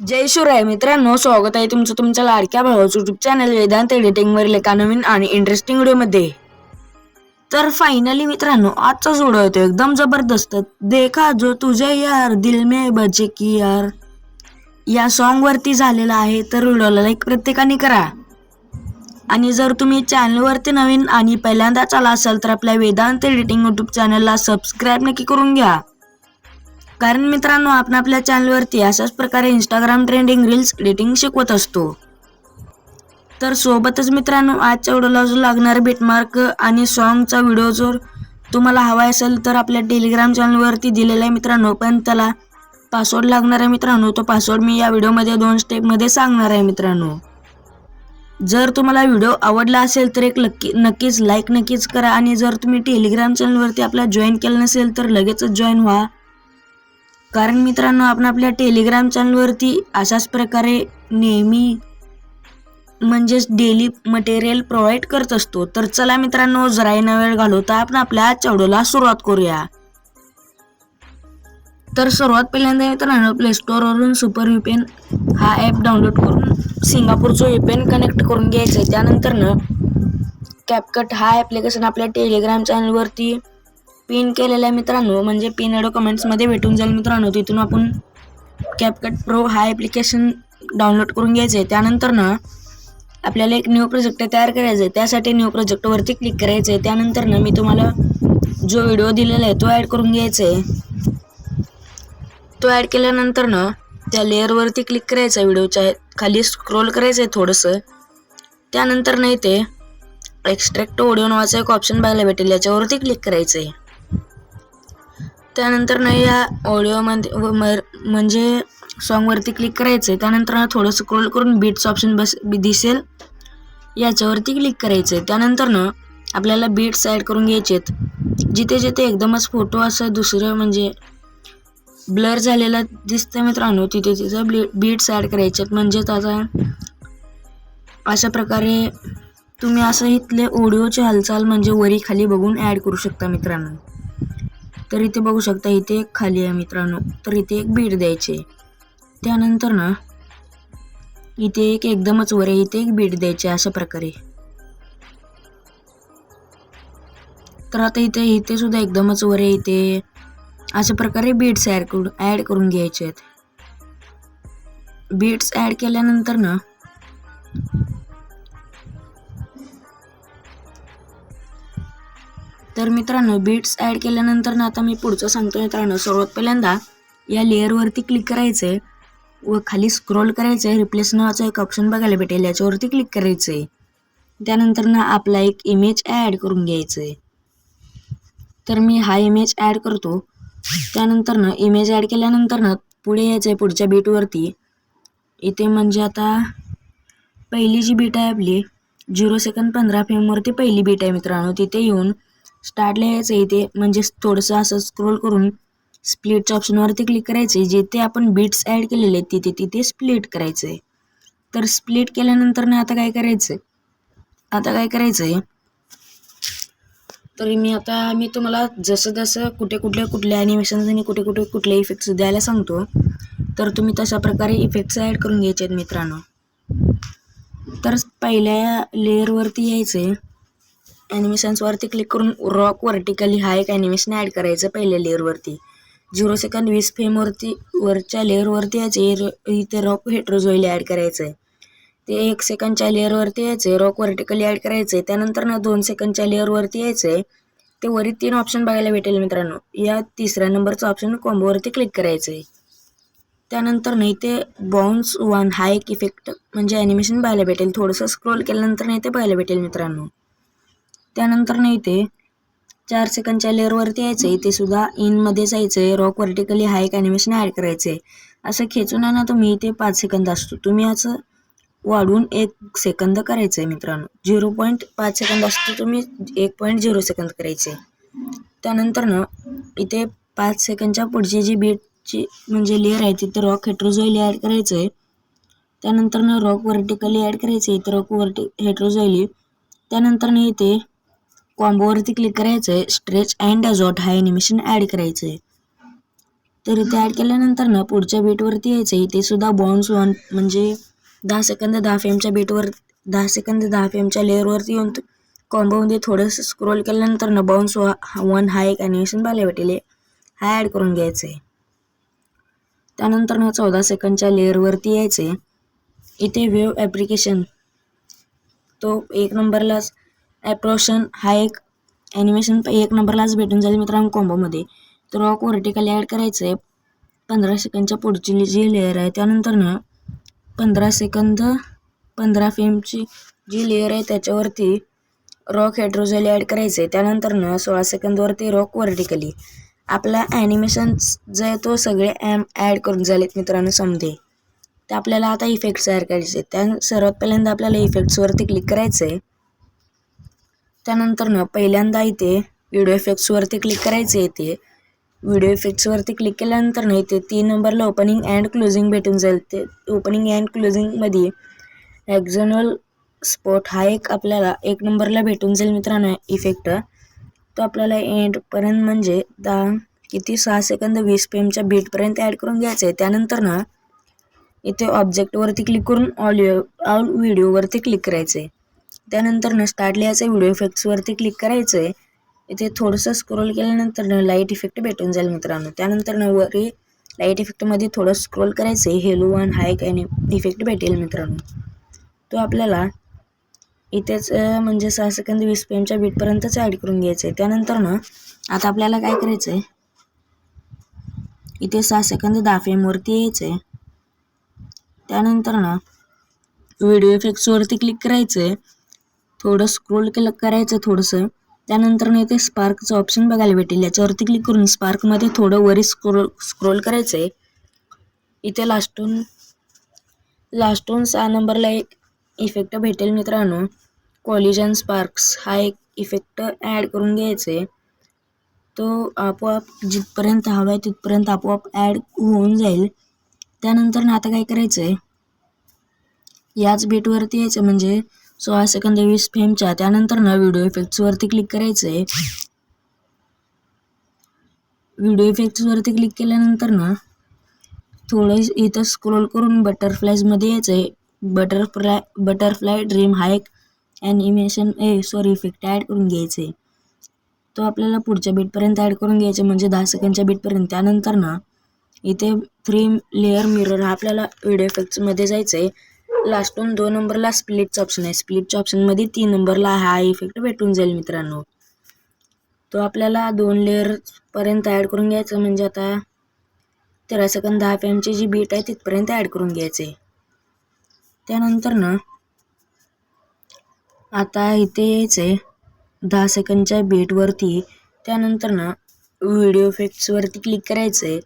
जय शिवराय मित्रांनो स्वागत आहे तुमचं तुमच्या लाडक्या भावाचं युट्यूब चॅनल वेदांत एडिटिंगवरील एका नवीन आणि इंटरेस्टिंग व्हिडिओमध्ये तर फायनली मित्रांनो आजचा जोडा होतो एकदम जबरदस्त. देखा जो तुझे यार दिल में बजे की यार. या सॉन्गवरती झालेला आहे तर व्हिडिओला लाईक प्रत्येकाने करा. आणि जर तुम्ही चॅनलवरती नवीन आणि पहिल्यांदाच आला असाल तर आपल्या वेदांत एडिटिंग यूट्यूब चॅनलला सबस्क्राईब नक्की करून घ्या. कारण मित्रांनो आपण आपल्या चॅनलवरती अशाच प्रकारे इंस्टाग्राम ट्रेंडिंग रील्स एडिटिंग शिकवत असतो. तर सोबतच मित्रांनो आजच्या व्हिडिओला जो लागणारा बिटमार्क आणि सॉन्गचा व्हिडिओ जर तुम्हाला हवा असेल तर आपल्या टेलिग्राम चॅनलवरती दिलेला आहे मित्रांनो पण त्याला पासवर्ड लागणार आहे मित्रांनो तो पासवर्ड मी या व्हिडिओमध्ये दोन स्टेपमध्ये सांगणार आहे मित्रांनो. जर तुम्हाला व्हिडिओ आवडला असेल तर एक नक्की नक्कीच लाईक नक्कीच करा आणि जर तुम्ही टेलिग्राम चॅनलवरती आपला जॉईन केलं नसेल तर लगेचच जॉईन व्हा. कारण मित्रांनो आपण आपल्या टेलिग्राम चॅनलवरती अशाच प्रकारे नेहमी म्हणजेच डेली मटेरियल प्रोव्हाइड करत असतो. तर चला मित्रांनो जराही न वेळ घालवता आपण आपल्या आजच्या व्हिडिओला सुरुवात करूया. तर सर्वात पहिल्यांदा मित्रांनो प्ले स्टोअरवरून सुपर व्हिपेन हा ॲप डाउनलोड करून सिंगापूरचं व्हीपीएन कनेक्ट करून घ्यायचं आहे. त्यानंतरनं कॅपकट हा ॲप्लिकेशन आपल्या टेलिग्राम चॅनलवरती पिन केलेल्या मित्रांनो. म्हणजे पिन ॲडो कमेंट्समध्ये भेटून जाईल मित्रांनो. तिथून आपण कॅपकट प्रो हा ॲप्लिकेशन डाउनलोड करून घ्यायचं आहे त्यानंतर ना आपल्याला एक न्यू प्रोजेक्ट तयार करायचा आहे त्यासाठी न्यू प्रोजेक्टवरती क्लिक करायचं आहे त्यानंतर ना मी तुम्हाला जो व्हिडिओ दिलेला आहे तो ॲड करून घ्यायचा आहे तो ॲड केल्यानंतर ना त्या लेअरवरती क्लिक करायचं आहे व्हिडिओच्या खाली स्क्रोल करायचं आहे थोडंसं. त्यानंतर ना इथे एक्स्ट्रॅक्ट ऑडिओ नावाचा एक ऑप्शन बघायला भेटेल. याच्यावरती क्लिक करायचं आहे त्यानंतर ना या ऑडिओमध्ये व म्हणजे सॉन्गवरती क्लिक करायचं आहे त्यानंतर ना थोडं स्क्रोल करून बीट्स ऑप्शन बस दिसेल. याच्यावरती क्लिक करायचं आहे त्यानंतर ना आपल्याला बीट्स ॲड करून घ्यायचे आहेत. जिथे जिथे एकदमच फोटो असं दुसरं म्हणजे ब्लर झालेला दिसतं मित्रांनो तिथे तिथं ब्ली बीट्स ॲड करायचे आहेत. म्हणजे त्याचा अशा प्रकारे तुम्ही असं इथले ऑडिओची हालचाल म्हणजे वरी खाली बघून ॲड करू शकता मित्रांनो. तर इथे बघू शकता इथे एक खाली आहे मित्रांनो. तर इथे एक बीड द्यायचे. त्यानंतर ना इथे एक एकदमच वर आहे इथे एक बीड द्यायचे अशा प्रकारे. तर आता इथे इथे सुद्धा एकदमच वर आहे इथे अशा प्रकारे बीट्स ॲड करून ॲड करून घ्यायचे आहेत. बीट्स ॲड केल्यानंतर ना तर मित्रांनो बीट्स ॲड केल्यानंतर ना आता मी पुढचं सांगतो मित्रांनो. सर्वात पहिल्यांदा या लेअरवरती क्लिक करायचं आहे व खाली स्क्रोल करायचं आहे रिप्लेस नावाचं एक ऑप्शन बघायला भेटेल. याच्यावरती क्लिक करायचं आहे त्यानंतर ना आपला एक इमेज ॲड करून घ्यायचं आहे तर मी हा इमेज ॲड करतो. त्यानंतर ना इमेज ॲड केल्यानंतर ना पुढे यायचं आहे पुढच्या बीटवरती इथे म्हणजे आता पहिली जी बीट आहे आपली झिरो सेकंड पंधरा फेमवरती पहिली बीट आहे मित्रांनो. तिथे येऊन स्टार्टला यायचं आहे इथे म्हणजे थोडंसं असं स्क्रोल करून स्प्लिटच्या ऑप्शनवरती क्लिक करायचं आहे जिथे आपण बीट्स ॲड केलेले आहेत तिथे तिथे स्प्लिट करायचं आहे तर स्प्लिट केल्यानंतर ना आता काय करायचं आता काय करायचं आहे तर मी आता मी तुम्हाला जसं जसं कुठे कुठले कुठले ॲनिमेशन्स आणि कुठे कुठे कुठले इफेक्ट्स द्यायला सांगतो तर तुम्ही तशा प्रकारे इफेक्ट्स ॲड करून घ्यायचे आहेत मित्रांनो. तर पहिल्या लेअरवरती यायचं आहे ॲनिमेशन्सवरती क्लिक करून रॉक वर्टिकली हा एक ॲनिमेशन ॲड करायचं पहिल्या लेअरवरती झिरो सेकंद वीस फेमवरती वरच्या लेअरवरती यायचे. इथे रॉक हेट्रोझोईल ॲड करायचं आहे ते एक सेकंडच्या लेअरवरती यायचं आहे रॉक वर्टिकली ॲड करायचं आहे त्यानंतर ना दोन सेकंडच्या लेअरवरती यायचं आहे ते वरी तीन ऑप्शन बघायला भेटेल मित्रांनो. या तिसऱ्या नंबरचं ऑप्शन कॉम्बोवरती क्लिक करायचं आहे त्यानंतर नाही ते बाउन्स वन हा एक इफेक्ट म्हणजे ॲनिमेशन पाहायला भेटेल. थोडंसं स्क्रोल केल्यानंतर नाही ते पाहायला भेटेल मित्रांनो. त्यानंतर ना इथे चार सेकंडच्या लेअरवरती यायचं आहे इथे सुद्धा इनमध्ये जायचं आहे रॉक वर्टिकली हा एक ॲनिमेशन ॲड करायचं आहे असं खेचून आहे ना तुम्ही. इथे पाच सेकंद असतो. तुम्ही असं वाढून एक सेकंद करायचं आहे मित्रांनो. झिरो पॉईंट पाच सेकंद असतो. तुम्ही एक पॉईंट झिरो सेकंद करायचे त्यानंतर ना इथे पाच सेकंडच्या पुढची जी बीटची म्हणजे लेअर आहे तिथे रॉक हेट्रोझोइली ॲड करायचं आहे त्यानंतर ना रॉक वर्टिकली ॲड करायचं आहे इथे रॉक वर्टि हेट्रोझॉईली त्यानंतर ना इथे कॉम्बोवरती क्लिक करायचं आहे स्ट्रेच अँड डॉट हा ॲनिमेशन ॲड करायचं आहे तर इथे ॲड केल्यानंतर ना पुढच्या बीटवरती यायचं इथे सुद्धा बॉन्स वन म्हणजे दहा सेकंद दहा फेमच्या बीटवर दहा सेकंद दहा फेमच्या लेअरवरती येऊन कॉम्बोमध्ये थोडंसं स्क्रोल केल्यानंतर ना बाउन्स वन हा एक ॲनिमेशन बघायला भेटेल हा. ॲड करून घ्यायचं आहे त्यानंतर ना चौदा सेकंडच्या लेअरवरती यायचे इथे वेव ॲप्लिकेशन तो एक नंबरलाच ॲप्रोशन हा एक ॲनिमेशन एक नंबरलाच भेटून जाईल मित्रांनो कॉम्बोमध्ये तर रॉक वर्टिकल ॲड करायचं आहे पंधरा सेकंदच्या पुढची जी लेअर आहे त्यानंतर ना पंधरा सेकंद पंधरा फेमची जी लेअर आहे त्याच्यावरती रॉक हायड्रोजेल ॲड करायचं आहे त्यानंतर ना सोळा सेकंदवरती रॉक वर्टिकली आपला ॲनिमेशन जो आहे तो सगळे ॲम ॲड करून झालेत मित्रांनो समजे ते आपल्याला आता इफेक्ट्स तयार करायचे त्या सर्वात पहिल्यांदा आपल्याला इफेक्ट्सवरती क्लिक करायचं आहे त्यानंतर ना पहिल्यांदा इथे व्हिडिओ इफेक्ट्सवरती क्लिक करायचं इथे व्हिडिओ इफेक्ट्सवरती क्लिक केल्यानंतर ना इथे तीन नंबरला ओपनिंग अँड क्लोजिंग भेटून जाईल. ते ओपनिंग अँड क्लोजिंगमध्ये ॲक्झनल स्पॉट हा एक आपल्याला एक नंबरला भेटून जाईल मित्रांनो इफेक्ट तो आपल्याला एंडपर्यंत म्हणजे दहा किती सहा सेकंद वीस पेमच्या बीटपर्यंत ॲड करून घ्यायचं आहे. त्यानंतर ना इथे ऑब्जेक्टवरती क्लिक करून ऑल ऑल व्हिडिओवरती क्लिक करायचं आहे. त्यानंतर ना स्टार्ट व्हिडिओ इफेक्ट्सवरती क्लिक करायचं आहे इथे थोडंसं स्क्रोल केल्यानंतर न लाइट इफेक्ट भेटून जाईल मित्रांनो. त्यानंतर न वरी लाइट इफेक्टमध्ये थोडं स्क्रोल करायचं आहे हेलो वन हायक आणि इफेक्ट भेटेल मित्रांनो. तो आपल्याला इथेच म्हणजे सहा सेकंद वीस पेमच्या बीटपर्यंतच ॲड करून घ्यायचं आहे त्यानंतर ना आता आपल्याला काय करायचं आहे इथे सहा सेकंद दहा फेमवरती यायचं आहे त्यानंतर ना व्हिडिओ इफेक्ट्सवरती क्लिक करायचं आहे थोडं स्क्रोल केलं करायचं थोडंसं. त्यानंतर ना इथे स्पार्कचं ऑप्शन बघायला भेटेल. याच्यावरती क्लिक करून स्पार्कमध्ये थोडं वरी स्क्रोल स्क्रोल करायचं आहे इथे लास्टून लास्टून सहा नंबरला एक इफेक्ट भेटेल मित्रांनो. कॉलिजन स्पार्क्स हा एक इफेक्ट ॲड करून घ्यायचा आहे तो आपोआप जिथपर्यंत हवा आहे तिथपर्यंत आपोआप ॲड होऊन जाईल. त्यानंतर ना आता काय करायचं आहे याच बीटवरती यायचं म्हणजे सोळा सेकंद वीस फेमच्या त्यानंतर ना व्हिडिओ इफेक्ट्सवरती क्लिक करायचं आहे व्हिडिओ इफेक्ट्सवरती क्लिक केल्यानंतर ना थोडं इथं स्क्रोल करून बटरफ्लायजमध्ये यायचं आहे बटरफ्लाय बटरफ्लाय ड्रीम हा एक ॲनिमेशन ए सॉरी इफेक्ट ॲड करून घ्यायचं आहे तो आपल्याला पुढच्या बीटपर्यंत ॲड करून घ्यायचा म्हणजे दहा सेकंडच्या बीटपर्यंत त्यानंतर ना इथे फ्री लेअर मिरर हा आपल्याला व्हिडिओ इफेक्ट्समध्ये जायचं आहे लास्टून दोन नंबरला स्प्लिटचा ऑप्शन आहे. स्प्लिटच्या ऑप्शनमध्ये तीन नंबरला हा इफेक्ट भेटून जाईल मित्रांनो. तो आपल्याला दोन लेअरपर्यंत ॲड करून घ्यायचं म्हणजे आता तेरा सेकंद दहा पॅमची जी बीट आहे तिथपर्यंत ॲड करून घ्यायचे. त्यानंतर ना आता इथे यायचं आहे दहा सेकंडच्या बीटवरती त्यानंतर ना व्हिडिओ इफेक्ट्सवरती क्लिक करायचं आहे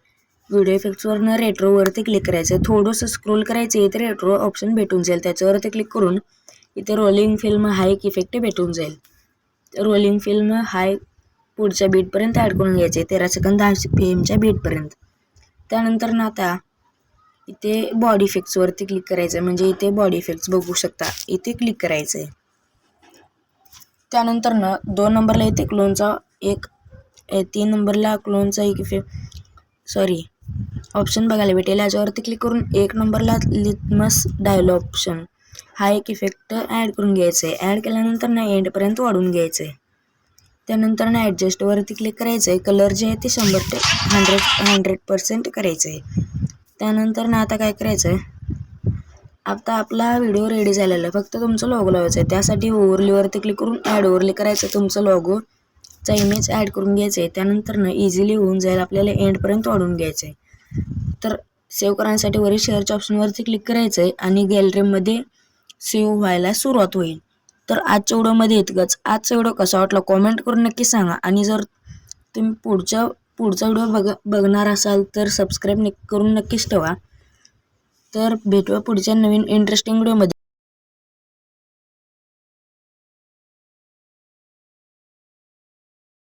व्हिडिओ इफेक्ट्सवरनं रेट्रोवरती क्लिक करायचं आहे थोडंसं स्क्रोल करायचं आहे तर रेट्रो ऑप्शन भेटून जाईल. त्याच्यावरती क्लिक करून इथे रोलिंग फिल्म हा एक इफेक्ट भेटून जाईल. रोलिंग फिल्म हा पुढच्या बीटपर्यंत ॲड करून घ्यायचे आहे तेरा सेकंद दहा पी एमच्या बीटपर्यंत त्यानंतर ना आता इथे बॉडी इफेक्ट्सवरती क्लिक करायचं आहे म्हणजे इथे बॉडी इफेक्ट्स बघू शकता. इथे क्लिक करायचं आहे त्यानंतर ना दोन नंबरला इथे क्लोनचा एक तीन नंबरला क्लोनचा एक इफेक्ट सॉरी ऑप्शन बघायला भेटेल. याच्यावरती क्लिक करून एक नंबरला लिटमस डायलॉग ऑप्शन हा एक इफेक्ट ॲड करून घ्यायचा आहे ॲड केल्यानंतर ना एंडपर्यंत वाढून घ्यायचं आहे त्यानंतर ना ॲडजस्टवरती क्लिक करायचं आहे कलर जे आहे ते शंभर ते हंड्रेड हंड्रेड पर्सेंट करायचं आहे त्यानंतर ना आता काय करायचं आहे आता आपला व्हिडिओ रेडी झालेला. आहे फक्त तुमचं लोगो लावायचं आहे त्यासाठी ओव्हरलीवरती क्लिक करून ॲड ओव्हरली करायचं आहे तुमचं लोगोचा इमेज ॲड करून घ्यायचं आहे त्यानंतर ना इझिली होऊन जाईल. आपल्याला एंडपर्यंत वाढून घ्यायचं आहे तर सेव्ह करण्यासाठी वरील शेअरच्या ऑप्शनवरती क्लिक करायचं आहे आणि गॅलरीमध्ये सेव्ह व्हायला सुरुवात होईल. तर आजच्या व्हिडिओमध्ये इतकंच. आजचा व्हिडिओ कसा वाटला कॉमेंट करून नक्की सांगा. आणि जर तुम्ही पुढच्या पुढचा व्हिडिओ बघ बघणार असाल तर सबस्क्राईब करून नक्कीच ठेवा. तर भेटूया पुढच्या नवीन इंटरेस्टिंग व्हिडिओमध्ये.